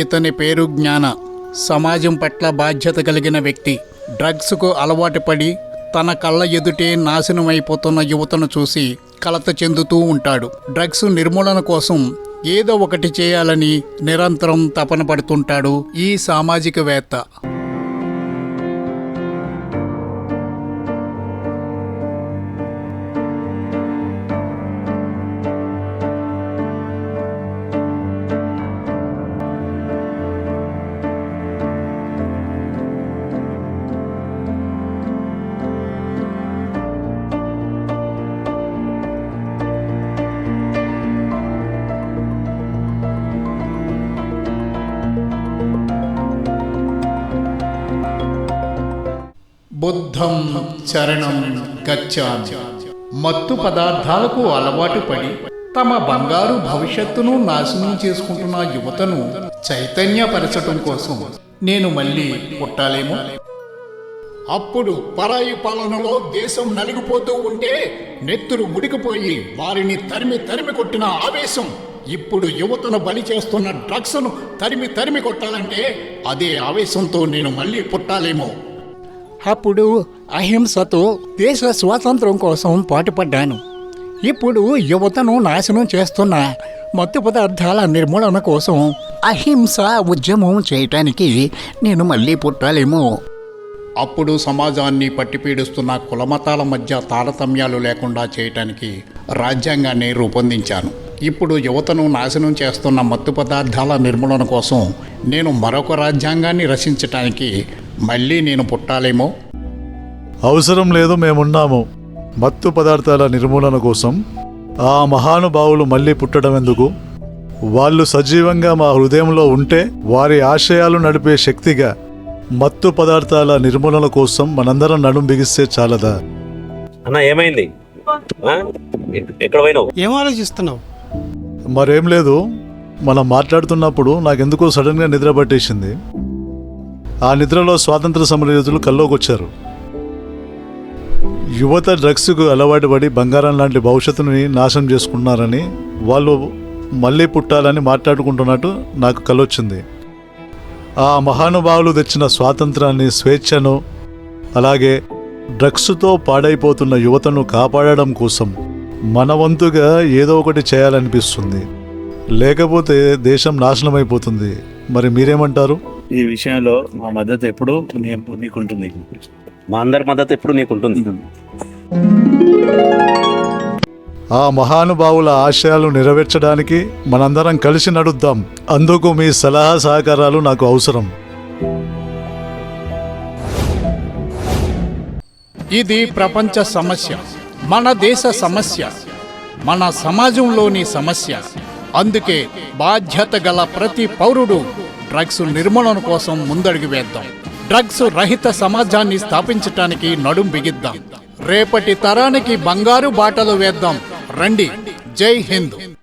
ఇతని పేరు జ్ఞాన. సమాజం పట్ల బాధ్యత కలిగిన వ్యక్తి. డ్రగ్స్కు అలవాటు పడి తన కళ్ళ ఎదుటే నాశనమైపోతున్న యువతను చూసి కలత చెందుతూ ఉంటాడు. డ్రగ్స్ నిర్మూలన కోసం ఏదో ఒకటి చేయాలని నిరంతరం తపన పడుతుంటాడు ఈ సామాజికవేత్త. బుద్ధం చరణం గచ్చామి. మత్తు పదార్థాలకు అలవాటు పడి తమ బంగారు భవిష్యత్తును నాశనం చేసుకుంటున్న యువతను చైతన్యపరచటం కోసం నేను మళ్ళీ పుట్టాలేమో? అప్పుడు పరాయి పాలనలో దేశం నలిగిపోతూ ఉంటే నెత్తురు ముడికిపోయి వారిని తరిమి తరిమి కొట్టిన ఆవేశం. ఇప్పుడు యువతను బలి చేస్తున్న డ్రగ్స్ను తరిమి తరిమి కొట్టాలంటే అదే ఆవేశంతో నేను మళ్ళీ పుట్టాలేమో? అప్పుడు అహింసతో దేశ స్వాతంత్రం కోసం పాటుపడ్డాను. ఇప్పుడు యువతను నాశనం చేస్తున్న మత్తు పదార్థాల నిర్మూలన కోసం అహింస ఉద్యమం చేయటానికి నేను మళ్ళీ పుట్టాలేమో. అప్పుడు సమాజాన్ని పట్టిపీడిస్తున్న కులమతాల మధ్య తారతమ్యాలు లేకుండా చేయటానికి రాజ్యాంగాన్ని రూపొందించాను. ఇప్పుడు యువతను నాశనం చేస్తున్న మత్తు పదార్థాల నిర్మూలన కోసం నేను మరొక రాజ్యాంగాన్ని రచించటానికి మళ్ళీ నేను పుట్టాలేమో? అవసరం లేదు మేమున్నాము. మత్తు పదార్థాల నిర్మూలన కోసం ఆ మహానుభావులు మళ్ళీ పుట్టడం ఎందుకు? వాళ్ళు సజీవంగా మా హృదయంలో ఉంటే వారి ఆశయాలు నడిపే శక్తిగా మత్తు పదార్థాల నిర్మూలన కోసం మనందరం నడుం బిగిస్తే చాలదా? అన్న ఏమైంది? ఎక్కడ పోయినావు? ఏం ఆలోచిస్తున్నావు? మరేం లేదు. మనం మాట్లాడుతున్నప్పుడు నాకెందుకో సడన్గా నిద్ర పట్టేసింది. ఆ నిద్రలో స్వాతంత్ర సమరయోధులు కల్లోకి కల్లోకొచ్చారు యువత డ్రగ్స్కు అలవాటు పడి బంగారం లాంటి భవిష్యత్తుని నాశనం చేసుకున్నారని వాళ్ళు మళ్ళీ పుట్టాలని మాట్లాడుకుంటున్నట్టు నాకు కలొచ్చింది. ఆ మహానుభావులు తెచ్చిన స్వాతంత్రాన్ని స్వేచ్ఛను అలాగే డ్రగ్స్తో పాడైపోతున్న యువతను కాపాడడం కోసం మన వంతుగా ఏదో ఒకటి చేయాలనిపిస్తుంది. లేకపోతే దేశం నాశనమైపోతుంది. మరి మీరేమంటారు? ఈ విషయంలో మా మద్దతు ఎప్పుడు నీకుంటుంది. మా అందరి మద్దతు ఎప్పుడు నీకు ఉంటుంది ఆ మహానుభావుల ఆశయాలు నెరవేర్చడానికి మనందరం కలిసి నడుద్దాం. అందుకు మీ సలహా సహకారాలు నాకు అవసరం. ఇది ప్రపంచ సమస్య మన దేశ సమస్య మన సమాజంలోని సమస్య. అందుకే బాధ్యత గల ప్రతి పౌరుడు డ్రగ్స్ నిర్మూలన కోసం ముందడుగు వేద్దాం. డ్రగ్స్ రహిత సమాజాన్ని స్థాపించటానికి నడుం బిగిద్దాం. రేపటి తరానికి బంగారు బాటలు వేద్దాం. రండి. జై హింద్.